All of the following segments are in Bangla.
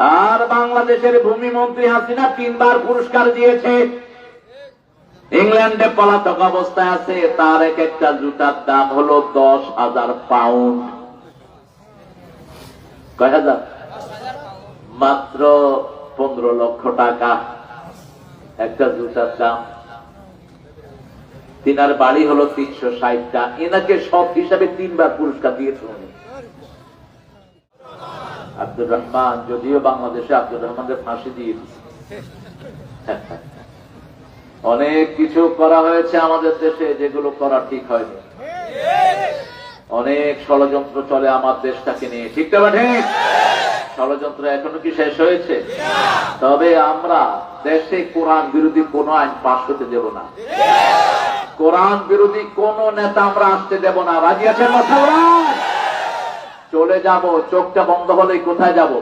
আর বাংলাদেশের ভূমি মন্ত্রী হাসিনা তিনবার পুরস্কার দিয়েছে। ইংল্যান্ডে পলাতক অবস্থায় আছে, তার এক একটা জুতার দাম হলো দশ হাজার পাউন্ড। কয় হাজার? মাত্র পনেরো লক্ষ টাকা। একটা জুতার দাম। তিনার বাড়ি হলো তিনশো ষাটটা এনাকে সব হিসাবে তিনবার পুরস্কার দিয়েছে উনি। আব্দুর রহমান, যদিও বাংলাদেশে আব্দুর রহমানের ফাঁসি দিয়ে দিচ্ছে অনেক কিছু করা হয়েছে আমাদের দেশে যেগুলো করা ঠিক হয়নি। অনেক ষড়যন্ত্র চলে আমার দেশটাকে নিয়ে। ঠিক তো ঠিক? ষড়যন্ত্র এখনও কি শেষ হয়েছে? তবে আমরা দেশে কোরআন বিরোধী কোন আইন পাশ হতে দেব না। কোরআন বিরোধী কোন নেতা আমরা আসতে দেব না। রাজি আছেন মুসলমান চলে যাব, চোখটা বন্ধ হলে কোথায় যাব?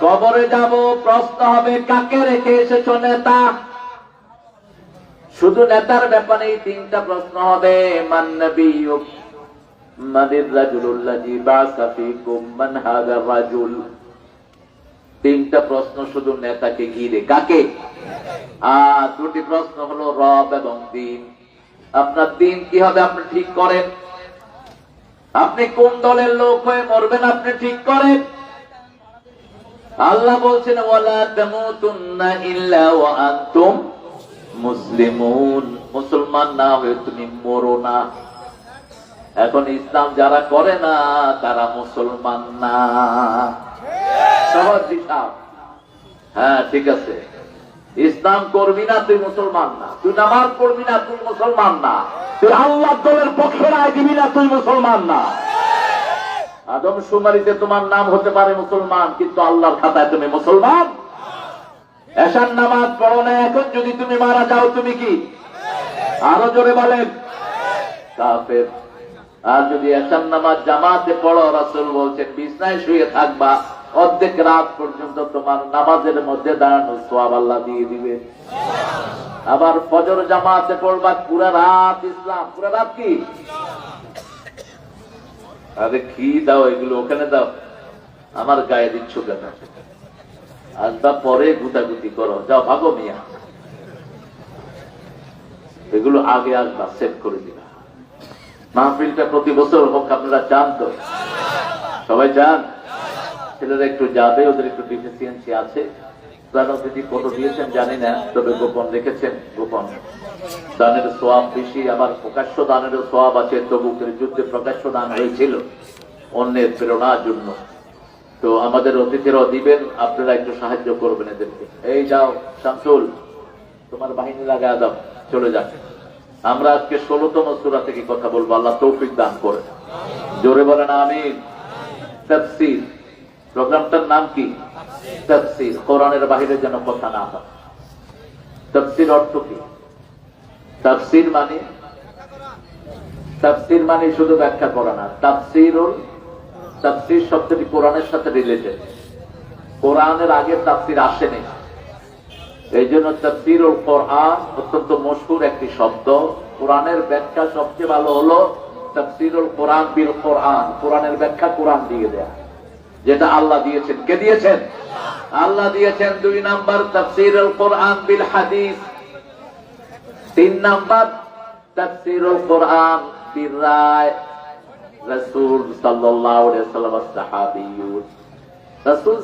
কবরে যাব, প্রশ্ন হবে কাকে রেখে এসেছ নেতা? শুধু নেতার ব্যাপারে তিনটা প্রশ্ন হবে। তিনটা প্রশ্ন শুধু নেতাকে ঘিরে। কাকে? আর দুটি প্রশ্ন হলো রব এবং দিন। আপনার দিন কি হবে? আপনি ঠিক করেন। আপনি কোন দলের লোক হয়ে মরবেন আপনি ঠিক করেন আল্লাহ বলছেন মুসলমান। না হয়ে তুমি মরো না। এখন ইসলাম যারা করে না, তারা মুসলমান না। সহজ হিসাব। হ্যাঁ ঠিক আছে। ইসলাম করবি না, তুই মুসলমান না। তুই নামাজ পড়বি না, তুই মুসলমান না। তুই আল্লাহ দলের পক্ষে রায় দিবি না, তুই মুসলমান না। আদম সুমারিতে তোমার নাম হতে পারে মুসলমান, কিন্তু আল্লাহর খাতায় তুমি মুসলমান। এসার নামাজ পড়ো না এখন, যদি তুমি মারা যাও, তুমি কি? আরও জোরে বলেন। আর যদি এসার নামাজ জামাতে পড়ো, রাসুল বলছেন, বিছনায় শুয়ে থাকবা। অর্ধেক রাত পর্যন্ত তোমার নামাজের মধ্যে দাঁড়ানো সোয়াব আল্লাহ দিয়ে দিবে। আবার ফজর জামাতে পড়বা পুরা রাত ইসলাম। পুরা রাত কি? আরে কি দাও এগুলো? ওখানে দাও। আমার গায়ে দিচ্ছ কেন? আসবা পরে গুতাগুতি করো। যাও, ভাগো মিয়া। এগুলো আগে আসবা সেট করে দিবা। মাহফিলটা প্রতি বছর হোক, আপনারা চান তো? সবাই চান? ছেলেরা একটু যাবে, ওদের একটু ডিফিসিয়েন্সি আছে। প্রধানমন্ত্রী কত দিয়েছেন, জানি না, তবে গোপন রেখেছেন, গোপন। দানের সোয়াব বেশি, আবার প্রকাশ্য দানেরও সোয়াব আছে তবুকের যুদ্ধে প্রকাশ্য দান হয়েছিল, অন্যের প্রেরণার জন্য। তো আমাদের অতিথিরাও দিবেন, আপনারা একটু সাহায্য করবেন এদেরকে। এই যাও, শামসুল, তোমার বাহিনী লাগা দাও, চলে যাক। আমরা আজকে ষোলতম সুরা থেকে কথা বলব, আল্লাহ তৌফিক দান করে। জোরে বলেন আমি তাফসীর। প্রোগ্রামটার নাম কি? তাফসীর। কোরআনের বাহিরে যেন কথা না হয়। তাফসীর অর্থ কি? তাফসীর মানে? তাফসীর মানে শুধু ব্যাখ্যা করা না। তাফসীরুল, তাফসীর শব্দটি কোরআনের সাথে রিলেটেড কোরআনের আগে তাফসির আসেনি। এই জন্য তাফসীরুল কোরআন অত্যন্ত মশহুর একটি শব্দ। কোরআনের ব্যাখ্যা সবচেয়ে ভালো হলো তাফসীরুল কোরআন বিল কোরআন। কোরআনের ব্যাখ্যা কোরআন দিয়ে দেয়া। যেটা আল্লাহ দিয়েছেন। কে দিয়েছেন? আল্লাহ দিয়েছেন দুই নাম্বার তাফসীরুল কোরআন বিল হাদিস। তিন নাম্বার তাফসীরুল কোরআন বিল রায়। রাসূল সাল্লাল্লাহু আলাইহি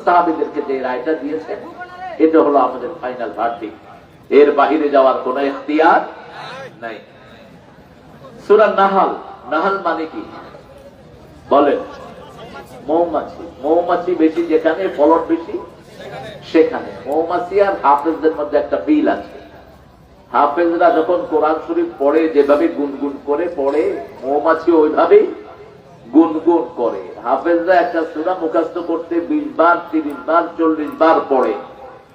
সাহাবীদেরকে যে রায়টা দিয়েছেন, এটা হলো আমাদের ফাইনাল ভার্ডিক্ট এর বাহিরে যাওয়ার কোনো ইখতিয়ার নাই। সূরা নাহাল নাহাল মানে কি? বলেন। মৌমাছি। মৌমাছি বেশি যেখানে, ফলন বেশি সেখানে। মৌমাছি আর হাফেজদের মধ্যে একটা বিল আছে। হাফেজরা যখন কোরআন শরীফ পড়ে, যেভাবে গুনগুন করে পড়ে, মৌমাছি ওইভাবেই গুনগুন করে। হাফেজরা একটা সুরা মুখাস্ত করতে বিশ বার, তিরিশ বার, চল্লিশ বার পড়ে।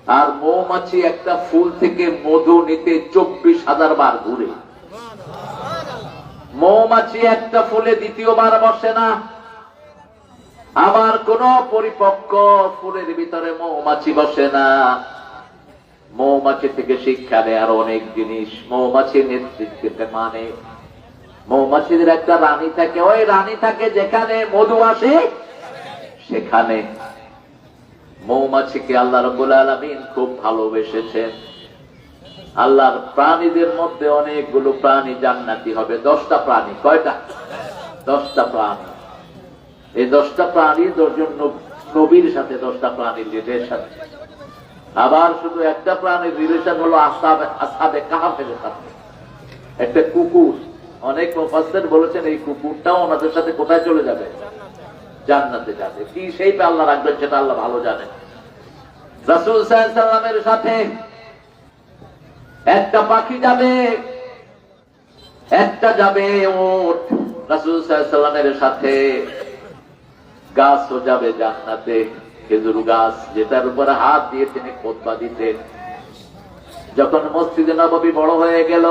আর মৌমাছি একটা ফুল থেকে মধু নিতে চব্বিশ হাজার বার ঘুরে। মৌমাছি একটা ফুলে দ্বিতীয়বার বসে না আবার কোন পরিপক্ক ফুলের ভিতরে মৌমাছি বসে না। মৌমাছি থেকে শিক্ষা দেয় আর অনেক জিনিস। মৌমাছির নেতৃত্বে মানে। মৌমাছিদের একটা রানী থাকে। ওই রানী থাকে যেখানে মধু আসে, সেখানে। মৌমাছিকে আল্লাহ রবুল আলমিন খুব ভালোবেসেছেন। আল্লাহর প্রাণীদের মধ্যে অনেকগুলো প্রাণী জান্নাতি হবে। দশটা প্রাণী। কয়টা? দশটা প্রাণী। এই দশটা প্রাণী, দশজন নবীর সাথে দশটা প্রাণীর রিলেশন আবার শুধু একটা প্রাণীর রিলেশন হলো আসাবে আসাবে কাহাফের সাথে। একটা কুকুর। অনেক মুফাসসির বলেছেন, এই কুকুরটাও ওনাদের সাথে কোথায় চলে যাবে? জান্নাতে যাবে। কি সেই আল্লাহ রাখবেন, সেটা আল্লাহ ভালো জানেন রাসূল সাল্লামের সাথে একটা পাখি যাবে, একটা যাবে ওট রাসূল সাল্লামের সাথে গাছও যাবে জান্নাতে। খেজুর গাছ যেটার উপরে হাত দিয়ে তিনি খোদবা দিতেন। যখন মসজিদে নববী বড় হয়ে গেল,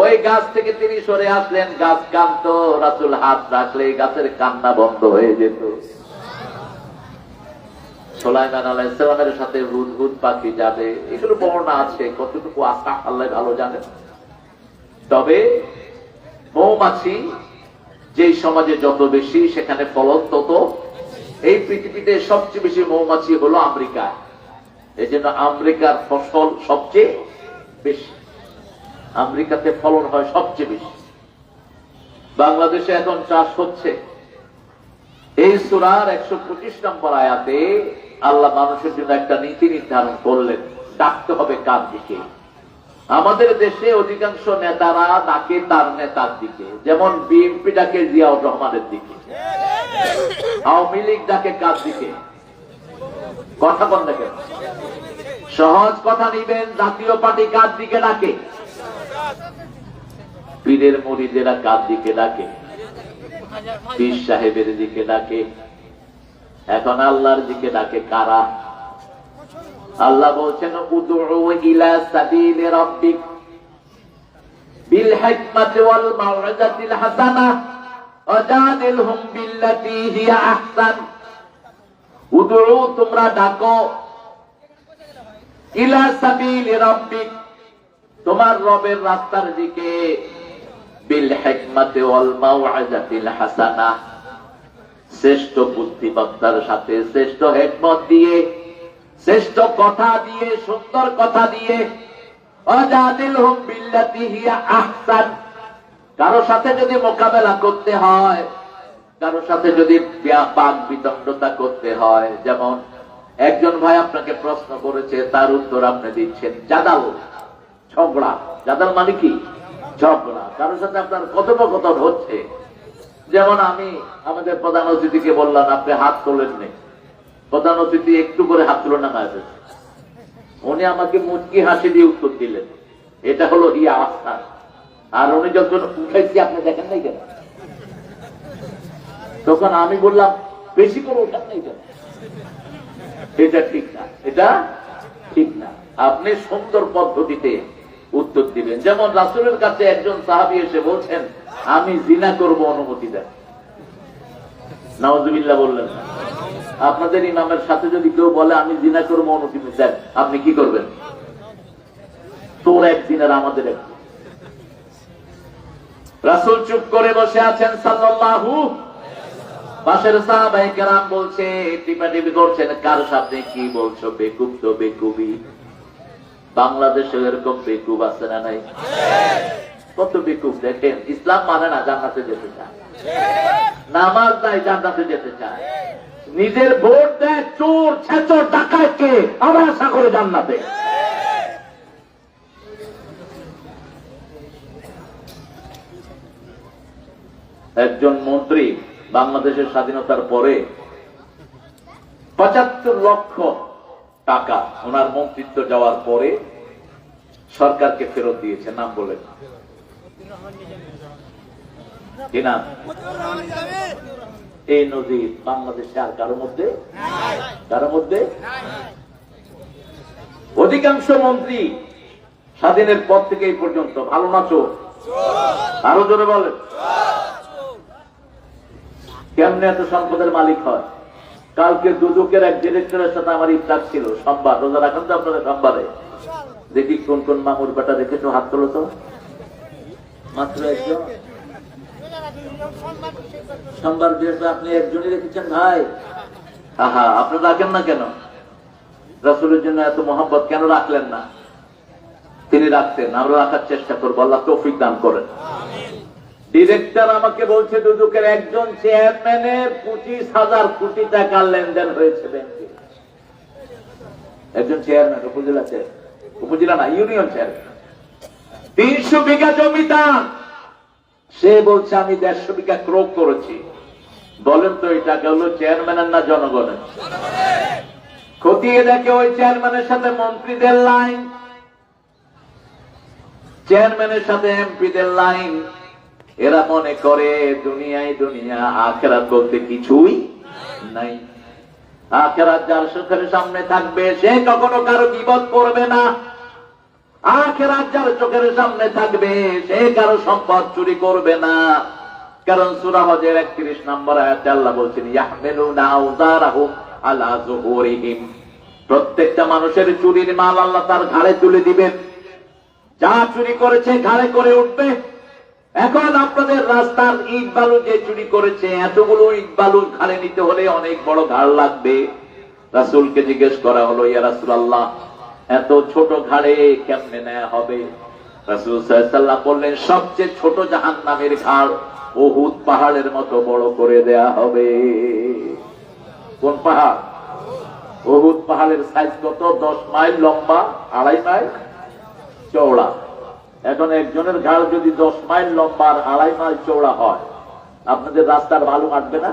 ওই গাছ থেকে তিনি সরে আসলেন, গাছ কান্ত রাসুল হাত রাখলে গাছের কান্না বন্ধ হয়ে যেত। সোলাইমান আলাইসালামের সাথে হুদ পাখি যাবে, এগুলো বর্ণনা আছে, কতটুকু আস্থা আল্লাহ ভালো জানেন? তবে মৌমাছি যেই সমাজে যত বেশি সেখানে ফলন, তত এই পৃথিবীতে সবচেয়ে বেশি মৌমাছি হলো আমেরিকা। এই জন্য আমেরিকার ফসল সবচেয়ে বেশি। আমেরিকাতে ফলন হয় সবচেয়ে বেশি। বাংলাদেশে এখন চাষ হচ্ছে। এই সুরার একশো পঁচিশ নম্বর আয়াতে আল্লাহ মানুষের জন্য একটা নীতি নির্ধারণ করলেন, ডাকতে হবে কার দিকে? আমাদের দেশে অধিকাংশ নেতারা ডাকে তার নেতার দিকে, যেমন বিএনপি ডাকে জিয়াউর রহমানের দিকে, আওয়ামী লীগ ডাকে কার দিকে? কথা বল দেখেন সহজ কথা নিবেন, জাতীয় পার্টি কার দিকে ডাকে? পীরের মরিদেরা কার দিকে ডাকে? পীর সাহেবের দিকে ডাকে। এখন আল্লাহর দিকে ডাকে কারা? আল্লাহ বলছেন তোমরা রবের রাস্তার দিকে বিল হিকমাতি ওয়াল হাসানা। শ্রেষ্ঠ বুদ্ধিমত্তার সাথে, শ্রেষ্ঠ হেকমত দিয়ে শ্রেষ্ঠ কথা দিয়ে, সুন্দর কথা দিয়ে অজাদিল হুম বিল্লাতি হিয়া আহসান। কারও সাথে যদি মোকাবেলা করতে হয়, কারও সাথে যদি বাক বিতণ্ডতা করতে হয়, যেমন একজন ভাই আপনাকে প্রশ্ন করেছে, তার উত্তর আপনি দিচ্ছেন, জাদাল, ঝগড়া। জাদাল মানে কি? ঝগড়া। কারোর সাথে আপনার কথোপকথন হচ্ছে। যেমন আমি আমাদের প্রধান অতিথিকে বললাম, আপনি হাত তোলেন নেই প্রধান অতিথি একটু করে হাত তুলনা মারবে উনি আমাকে মুচকি হাসি দিয়ে উত্তর দিলেন, এটা হলো ইয়া আস্থা। আর উনি যখন উঠাইছি আপনি দেখেন নাই কেন? তখন আমি বললাম, বেশি করে উঠান নাই কেন? এটা ঠিক না, এটা ঠিক না। আপনি সুন্দর পদ্ধতিতে উত্তর দিবেন। যেমন রাসুলের কাছে একজন সাহাবি এসে বলছেন, আমি জিনা করব অনুমতি দেন। নওয়াজুবিল্লাহ বললেন না আপনাদের ইমামের সাথে যদি কেউ বলে আমি জিনা করব অনুমতি দেন আপনি কি করবেন? তোর একদিন আর আমাদের একদিন রাসুল চুপ করে বসে আছেন সাল্লাল্লাহু। পাশের সাহাবাই কেরাম বলছে টিপাটিপি করছেন কার সাথে কি বলছো বেকুব তো বেকুবি বাংলাদেশে এরকম বেকুব আছে না নাই? কত বেকুব দেখেন ইসলাম মানে না জান্নাতে যেতে চায়। নামাজ নাই, জান্নাতে যেতে চায়। নিজের ভোট দেয়, চোর, ছেচর ডাকাতকে আবার আশা করে জান্নাতে। একজন মন্ত্রী বাংলাদেশের স্বাধীনতার পরে পঁচাত্তর লক্ষ টাকা ওনার মন্ত্রিত্ব যাওয়ার পরে সরকারকে ফেরত দিয়েছে, নাম বলেন কি নাম এই নদী বাংলাদেশে আর কারোর মধ্যে? কারোর মধ্যে? অধিকাংশ মন্ত্রী স্বাধীনের পর থেকে এই পর্যন্ত। ভালো না চোর? আরও জোরে বলেন। কেমনে এত সম্পদের মালিক হয়? কালকে দুদকের এক ডিরেক্টরের সাথে আমার ইফতার ছিল, সোমবার। রোজা রাখেন তো আপনারা সোমবারে? দেখি কোন কোন মামুর বেটা দেখেছ, হাত তোলো তো। মাত্র একজন? সোমবার বৃহস্পতি আপনি একজনই রেখেছেন ভাই? হা আপনি রাখেন না কেন? রাসুলের জন্য এত মোহাম্মত কেন রাখলেন না? তিনি রাখতেন, আমরা রাখার চেষ্টা করব, আল্লাহ তৌফিক দান করেন। ডিরেক্টর আমাকে বলছে, দুদুকের একজন চেয়ারম্যানের পঁচিশ হাজার কোটি টাকার লেনদেন হয়েছে ব্যাংকে। একজন চেয়ারম্যান, উপজেলা চেয়ারম্যান, উপজেলা না, ইউনিয়ন চেয়ারম্যান। তিনশো বিঘা জমি তার। সে বলছে, আমি দেড়শো বিঘা ক্রোক করেছি। বলেন তো এই টাকা হলো চেয়ারম্যানের না জনগণের? খতিয়ে দেখে ওই চেয়ারম্যানের সাথে মন্ত্রীদের লাইন। চেয়ারম্যানের সাথে এমপিদের লাইন। এরা মনে করে, দুনিয়ায় দুনিয়া, আখেরাত বলতে কিছুই নাই। আখেরাত যার সুখের সামনে থাকবে, সে কখনো কারও বিপদ করবে না। আখেরাত যার চোখের সামনে থাকবে, সে কারও সম্পদ চুরি করবে না। কারণ সুরা হজের একত্রিশ নম্বর আয়াতে আল্লাহ বলছেন, ইয়াহমেলুনা আউজারাহুম আলা প্রত্যেকটা মানুষের চুরির মাল আল্লাহ তার ঘাড়ে তুলে দিবেন। যা চুরি করেছে ঘাড়ে করে উঠবে। এখন আপনাদের রাস্তার ইট বালু যে চুরি করেছে, এতগুলো ইট বালু ঘাড়ে নিতে হলে অনেক বড় ঘাড় লাগবে। রাসুলকে জিজ্ঞেস করা হলো, ইয়া রাসুল আল্লাহ এত ছোট ঘাড়ে কেমনে নেওয়া হবে? বললেন, সবচেয়ে ছোট জাহান নামের ঘাড় ওহুদ পাহাড়ের মতো বড় করে দেয়া হবে। কোন পাহাড়? ওহুদ পাহাড়ের সাইজ কত? দশ মাইল লম্বা, আড়াই মাইল? চওড়া। এখন একজনের ঘাড় যদি দশ মাইল লম্বা আর আড়াই মাইল চওড়া হয়, আপনাদের রাস্তার ভালো আটবে না?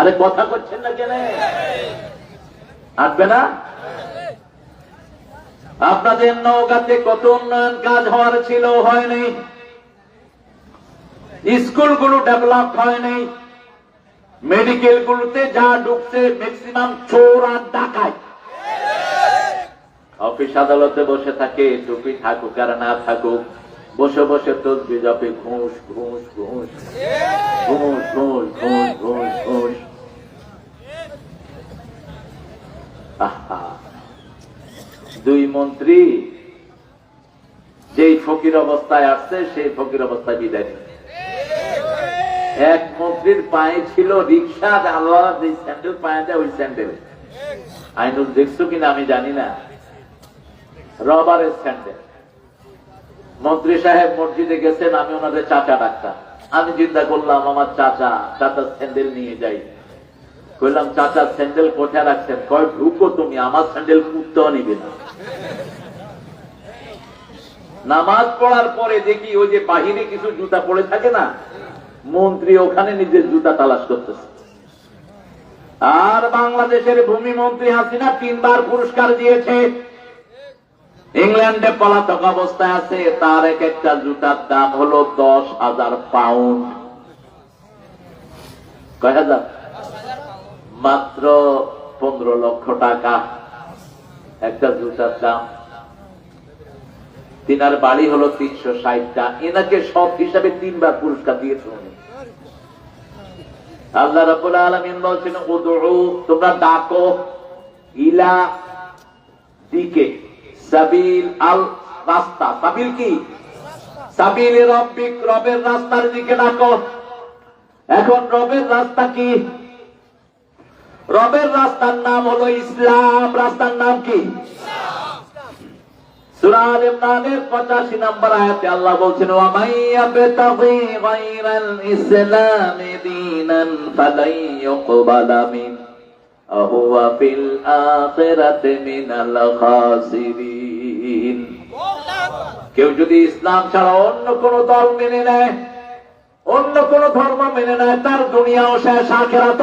আরে কথা করছেন না কেন? আটবে না? আপনাদের নৌকাতে কত উন্নয়ন কাজ হওয়ার ছিল হয়নি স্কুলগুলো ডেভেলপ হয়নি মেডিকেল গুলোতে যা ঢুকছে ম্যাক্সিমাম চোর আর ডাকায় অফিস আদালতে বসে থাকে, টুপি থাকুক আর না থাকুক, বসে বসে তসবি জপে, ঘুষ ঘুষ ঘুষ ঘুষ ঘুষ ঘুষ ঘুষ ঘুষ। আহা। দুই মন্ত্রী যেই ফকির অবস্থায় আসছে, সেই ফকির অবস্থায় বিদায় নিচ্ছে। এক মন্ত্রীর পায়ে ছিল রিক্সা, আল্লাহ যে স্যান্ডেল পায়ে দেয়, ওই স্যান্ডেল। আইনুল, দেখছ কিনা আমি জানি না। রবারের স্যান্ডেল। মন্ত্রী সাহেব মসজিদে গেছেন, আমি ওনাদের চাচা ডাক্তার। আমি চিন্তা করলাম, আমার চাচা, চাচার স্যান্ডেল নিয়ে যাই। কইলাম চাচার স্যান্ডেল কোথায় রাখছেন? কয়, ঢুকো তুমি, আমার স্যান্ডেল কুত্তাও নিবে না। নামাজ পড়ার পরে দেখি ওই যে বাহিরে কিছু জুতা পড়ে থাকে না, মন্ত্রী ওখানে নিজের জুতা তালাশ করতেছে। আর বাংলাদেশের ভূমি মন্ত্রী হাসিনা তিনবার পুরস্কার দিয়েছে। ইংল্যান্ডে পলাতক অবস্থায় আছে, তার এক একটা জুতার দাম হলো দশ হাজার পাউন্ড। কয় হাজার? মাত্র পনেরো লক্ষ টাকা। একটা জুতার দাম। তিনার বাড়ি হলো তিনশো ষাটটা। এনাকে সব হিসাবে তিনবার পুরস্কার দিয়েছে আল্লাহ রাবুল আলমিন বলছেন উদু তোমরা ডাকো ইলা দিকে। সাবিল আল রাস্তা। সাবিল কি? সাবিল রব্বিক রবের রাস্তার দিকে ডাকো। এখন রবের রাস্তা কি? রবের রাস্তার নাম হলো ইসলাম। রাস্তার নাম কি? সূরা আল ইমরানের 85 নম্বর আয়াতে আল্লাহ বলছেন কেউ যদি ইসলাম ছাড়া অন্য কোন দল মেনে নেয়, অন্য কোন ধর্ম মেনে নেয়, তার দুনিয়াও শেষ আখেরাত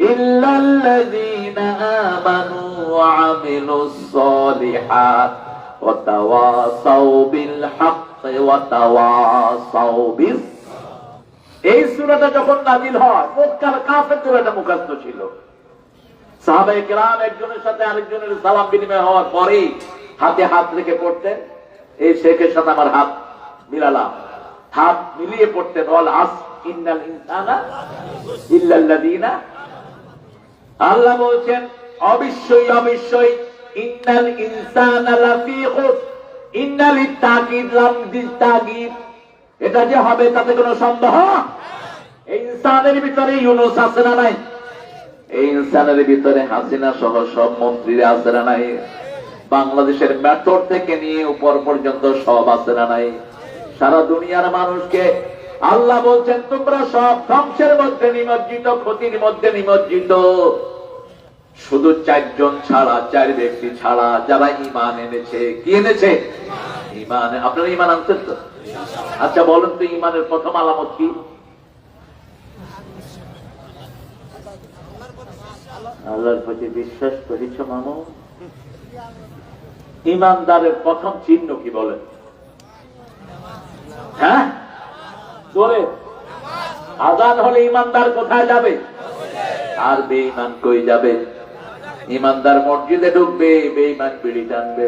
إلا الذين آمنوا وعملوا الصالحات وتواصوا بالحق وتواصوا بالصبر এই সুরাটা যখন নাজিল হয় মক্কার কাফেরদের এটা মুখস্থ ছিল সাহাবাই কেরাম একজনের সাথে আরেকজনের সালাম বিনিময় হওয়ার পরেই হাতে হাত রেখে পড়তেন এই শেখের সাথে আমার হাত মিলালাম হাত মিলিয়ে পড়তেন ওয়াল আস ইন্নাল ইনসানা ইল্লাল্লাযীনা আল্লাহ বলছেন, অবশ্যই অবশ্যই, ইন্নাল ইনসানা ইন্নাল তাকিদ লাম তাকিদ এটা যে হবে তাতে কোনো সন্দেহ? এই ইনসানের ভিতরে ইউনুস আছে না নাই? এই ইনসানের ভিতরে হাসিনা সহ সব মন্ত্রীরা আছে না নাই? বাংলাদেশের মেট্রোর থেকে নিয়ে উপর পর্যন্ত সব আছে না নাই? সারা দুনিয়ার মানুষকে আল্লাহ বলছেন, তোমরা সব ধ্বংসের মধ্যে নিমজ্জিত, ক্ষতির মধ্যে নিমজ্জিত। শুধু চারজন ছাড়া, চার ব্যক্তি ছাড়া যারা ইমান এনেছে, কি এনেছে? ইমান আপনারা ইমান আনছেন তো? আচ্ছা বলেন তো ইমানের প্রথম আলামত কি? আল্লাহর প্রতি বিশ্বাস করেছ মানুষ ইমানদারের প্রথম চিহ্ন কি বলেন? হ্যাঁ? জোরে। আজান হলে ইমানদার কোথায় যাবে? আর বেঈমান কই যাবে? ইমানদার মসজিদে ঢুকবে, বেঈমান বিড়ি টানবে।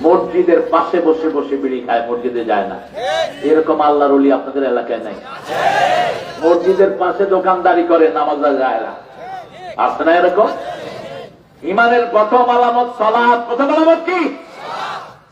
মসজিদের পাশে বসে বসে বিড়ি খায়, মসজিদে যায় না। এরকম আল্লাহর অলি আপনাদের এলাকায় নাই। মসজিদের পাশে দোকানদারি করে, নামাজ যায় না। আসে না এরকম? ইমানের প্রথম আলামত সালাদ প্রথম আলামত কি?